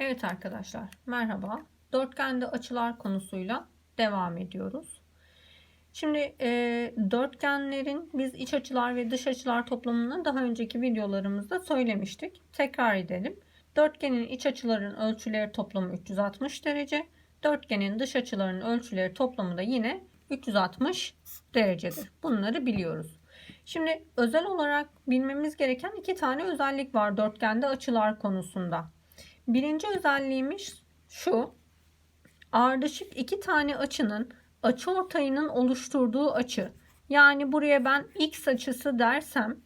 Evet arkadaşlar merhaba. Dörtgende açılar konusuyla devam ediyoruz. Şimdi e, dörtgenlerin biz iç açılar ve dış açılar toplamını daha önceki videolarımızda söylemiştik. Tekrar edelim. Dörtgenin iç açıların ölçüleri toplamı 360 derece. Dörtgenin dış açıların ölçüleri toplamı da yine 360 derecedir. Bunları biliyoruz. Şimdi özel olarak bilmemiz gereken iki tane özellik var dörtgende açılar konusunda. Birinci özelliğimiz şu. Ardışık iki tane açının açıortayının oluşturduğu açı. Yani buraya ben x açısı dersem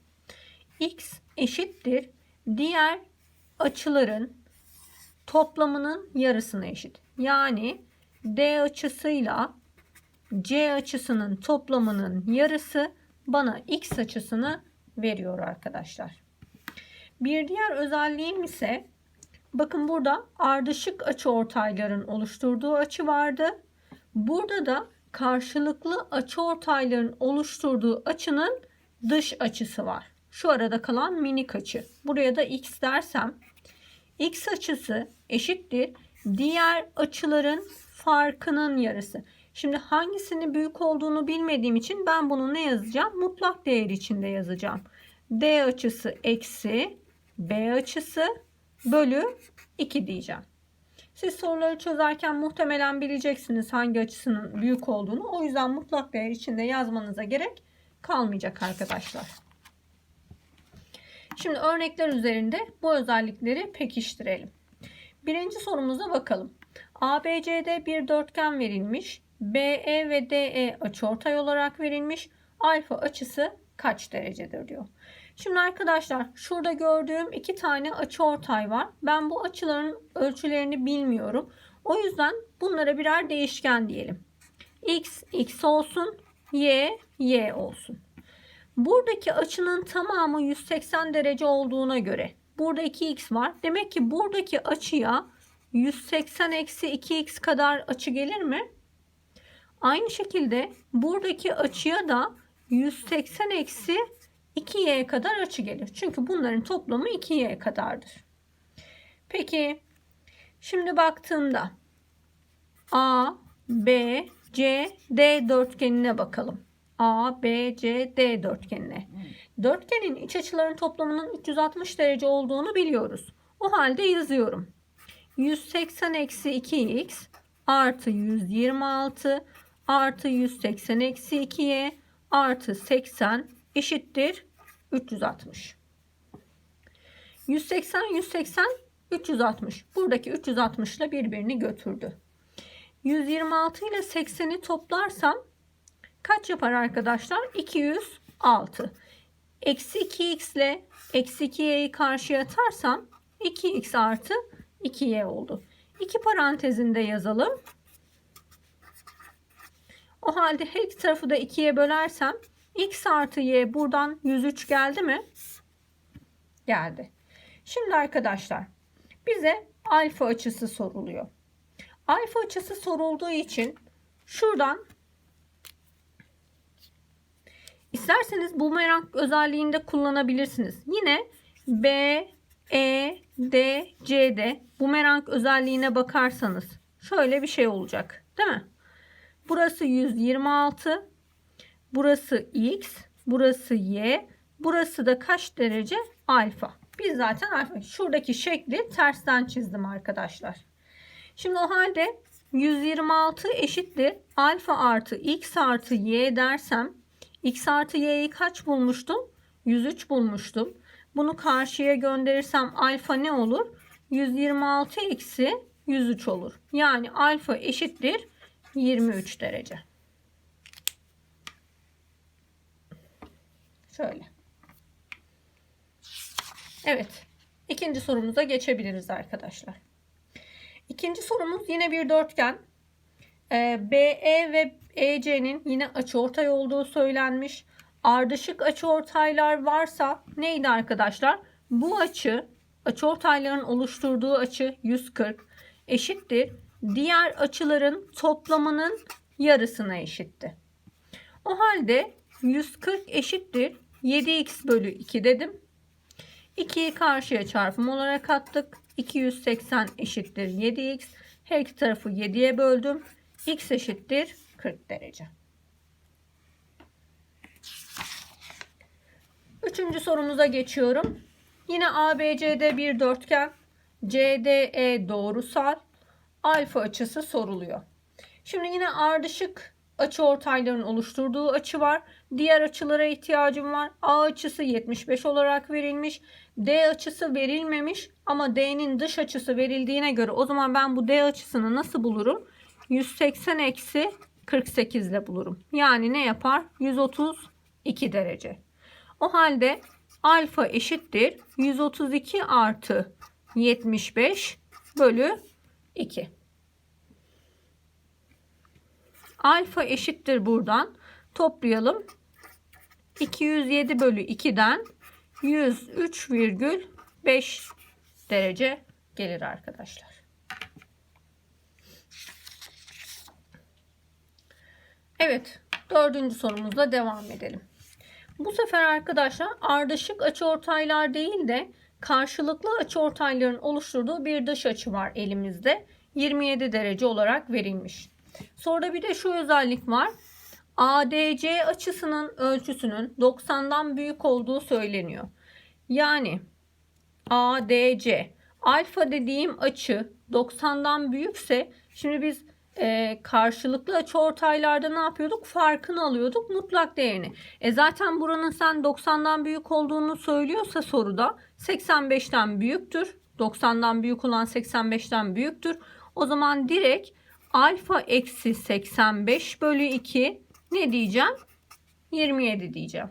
x eşittir diğer açıların toplamının yarısına eşit. Yani D açısıyla C açısının toplamının yarısı bana x açısını veriyor arkadaşlar. Bir diğer özelliğim ise bakın burada ardışık açıortayların oluşturduğu açı vardı. Burada da karşılıklı açıortayların oluşturduğu açının dış açısı var. Şu arada kalan minik açı. Buraya da x dersem x açısı eşittir diğer açıların farkının yarısı. Şimdi hangisinin büyük olduğunu bilmediğim için ben bunu ne yazacağım? Mutlak değer içinde yazacağım. D açısı eksi B açısı bölü 2 diyeceğim. Siz soruları çözerken muhtemelen bileceksiniz hangi açısının büyük olduğunu. O yüzden mutlak değer içinde yazmanıza gerek kalmayacak arkadaşlar. Şimdi örnekler üzerinde bu özellikleri pekiştirelim. Birinci sorumuza bakalım. ABCD bir dörtgen verilmiş. BE ve DE açıortay olarak verilmiş. Alfa açısı kaç derecedir diyor. Şimdi arkadaşlar şurada gördüğüm iki tane açıortay var. Ben bu açıların ölçülerini bilmiyorum. O yüzden bunlara birer değişken diyelim. X, X olsun. Y, Y olsun. Buradaki açının tamamı 180 derece olduğuna göre burada 2x var. Demek ki buradaki açıya 180 eksi 2x kadar açı gelir mi? Aynı şekilde buradaki açıya da 180 eksi 2y kadar açı gelir. Çünkü bunların toplamı 2y kadardır. Peki şimdi baktığımda A, B, C, D dörtgenine bakalım. A, B, C, D dörtgenine. Dörtgenin iç açıların toplamının 360 derece olduğunu biliyoruz. O halde yazıyorum. 180 eksi 2x artı 126 artı 180 eksi 2y artı 80 eşittir 360. 180 180 360. Buradaki 360 ile birbirini götürdü. 126 ile 80'i toplarsam kaç yapar arkadaşlar? 206. Eksi 2x ile eksi 2y'yi karşıya atarsam 2x artı 2y oldu. İki parantezinde yazalım. O halde her iki tarafı da 2'ye bölersem x artı y buradan 103 geldi mi? Geldi. Şimdi arkadaşlar bize alfa açısı soruluyor. Alfa açısı sorulduğu için şuradan isterseniz bumerang özelliğinde kullanabilirsiniz. Yine B, E, D, C'de bumerang özelliğine bakarsanız şöyle bir şey olacak. Değil mi? Burası 126. Burası x. Burası y. Burası da kaç derece? Alfa. Biz zaten alfa. Şuradaki şekli tersten çizdim arkadaşlar. Şimdi o halde 126 eşittir. Alfa artı x artı y dersem x artı y'yi kaç bulmuştum? 103 bulmuştum. Bunu karşıya gönderirsem alfa ne olur? 126 eksi 103 olur. Yani alfa eşittir 23 derece. Şöyle. Evet. İkinci sorumuza geçebiliriz arkadaşlar. İkinci sorumuz yine bir dörtgen. Ee, BE ve EC'nin yine açıortay olduğu söylenmiş. Ardışık açıortaylar varsa neydi arkadaşlar? Bu açı açıortayların oluşturduğu açı 140 eşittir diğer açıların toplamının yarısına eşitti. O halde 140 eşittir 7x bölü 2 dedim. 2'yi karşıya çarpım olarak attık. 280 eşittir 7x. Her iki tarafı 7'ye böldüm. x eşittir 40 derece. Üçüncü sorumuza geçiyorum. Yine ABCD bir dörtgen. CDE doğrusal. Alfa açısı soruluyor. Şimdi yine ardışık açı ortayların oluşturduğu açı var. Diğer açılara ihtiyacım var. A açısı 75 olarak verilmiş. D açısı verilmemiş ama D'nin dış açısı verildiğine göre o zaman ben bu D açısını nasıl bulurum? 180 eksi 48 ile bulurum. Yani ne yapar? 132 derece. O halde alfa eşittir 132 artı 75 bölü 2. Alfa eşittir buradan. Toplayalım. 207 bölü 2'den 103,5 derece gelir arkadaşlar. Evet, dördüncü sorumuzla devam edelim. Bu sefer arkadaşlar ardışık açıortaylar değil de karşılıklı açıortayların oluşturduğu bir dış açı var elimizde. 27 derece olarak verilmiş. Sonra bir de şu özellik var. ADC açısının ölçüsünün 90'dan büyük olduğu söyleniyor. Yani ADC alfa dediğim açı 90'dan büyükse şimdi biz e, karşılıklı açıortaylarda ne yapıyorduk? Farkını alıyorduk mutlak değerini. E zaten buranın sen 90'dan büyük olduğunu söylüyorsa soruda 85'ten büyüktür. 90'dan büyük olan 85'ten büyüktür. O zaman direkt alfa eksi 85 bölü 2 ne diyeceğim? 27 diyeceğim.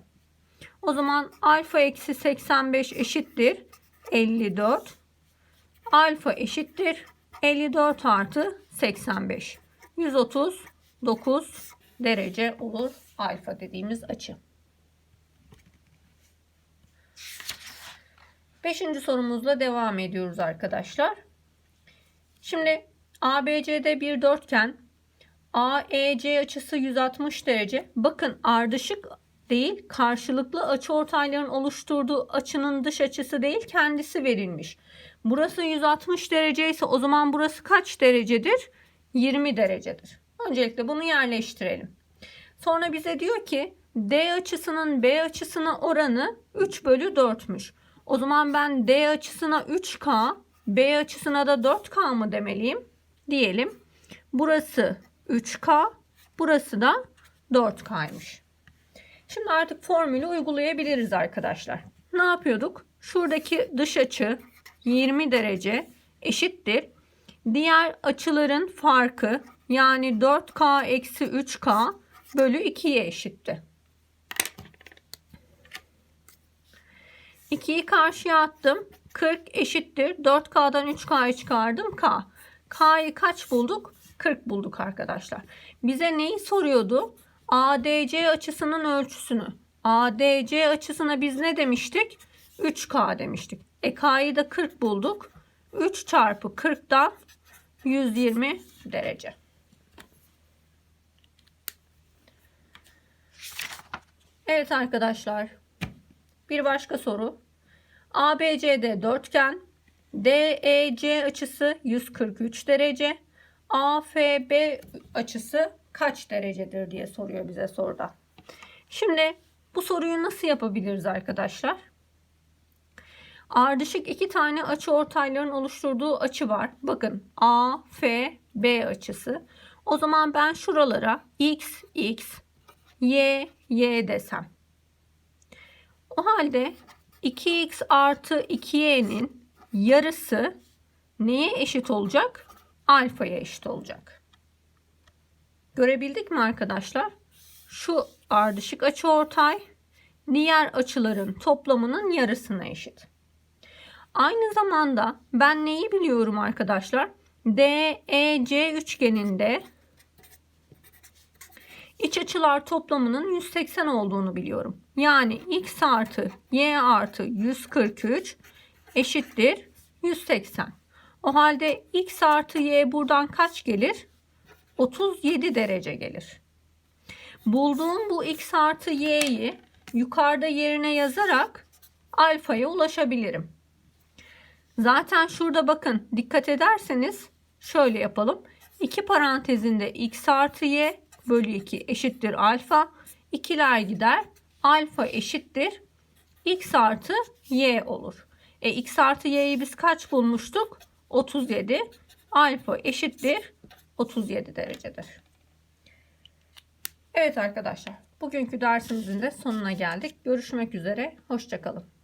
O zaman alfa eksi 85 eşittir 54. Alfa eşittir 54 artı 85. 139 derece olur alfa dediğimiz açı. Beşinci sorumuzla devam ediyoruz arkadaşlar. Şimdi ABC'de bir dörtgen. AEC açısı 160 derece. Bakın ardışık değil karşılıklı açı ortayların oluşturduğu açının dış açısı değil kendisi verilmiş. Burası 160 derece ise o zaman burası kaç derecedir? 20 derecedir. Öncelikle bunu yerleştirelim. Sonra bize diyor ki D açısının B açısına oranı 3 bölü 4'müş. O zaman ben D açısına 3K, B açısına da 4K mı demeliyim? Diyelim. Burası 3K, burası da 4K'ymış. Şimdi artık formülü uygulayabiliriz arkadaşlar. Ne yapıyorduk? Şuradaki dış açı 20 derece eşittir. Diğer açıların farkı yani 4K eksi 3K bölü 2'ye eşitti. 2'yi karşıya attım. 40 eşittir. 4K'dan 3K'yı çıkardım. K. K'yı kaç bulduk? 40 bulduk arkadaşlar. Bize neyi soruyordu? ADC açısının ölçüsünü. ADC açısına biz ne demiştik? 3K demiştik. E K'yı da 40 bulduk. 3 çarpı 40'dan 120 derece. Evet arkadaşlar. Bir başka soru. ABCD dörtgen. DEC açısı 143 derece. AFB açısı kaç derecedir diye soruyor bize soruda. Şimdi bu soruyu nasıl yapabiliriz arkadaşlar? Ardışık iki tane açı ortayların oluşturduğu açı var. Bakın A, F, B açısı. O zaman ben şuralara X, X, Y, Y desem. O halde 2X artı 2Y'nin yarısı neye eşit olacak? Alfaya eşit olacak. Görebildik mi arkadaşlar? Şu ardışık açı ortay diğer açıların toplamının yarısına eşit. Aynı zamanda ben neyi biliyorum arkadaşlar? DEC üçgeninde iç açılar toplamının 180 olduğunu biliyorum. Yani x artı y artı 143 eşittir 180. O halde x artı y buradan kaç gelir? 37 derece gelir. Bulduğum bu x artı y'yi yukarıda yerine yazarak alfaya ulaşabilirim. Zaten şurada bakın dikkat ederseniz şöyle yapalım. 2 parantezinde x artı y bölü 2 eşittir alfa. İkiler gider. Alfa eşittir. x artı y olur. E, x artı y'yi biz kaç bulmuştuk? 37. Alfa eşittir. 37 derecedir. Evet arkadaşlar. Bugünkü dersimizin de sonuna geldik. Görüşmek üzere. Hoşçakalın.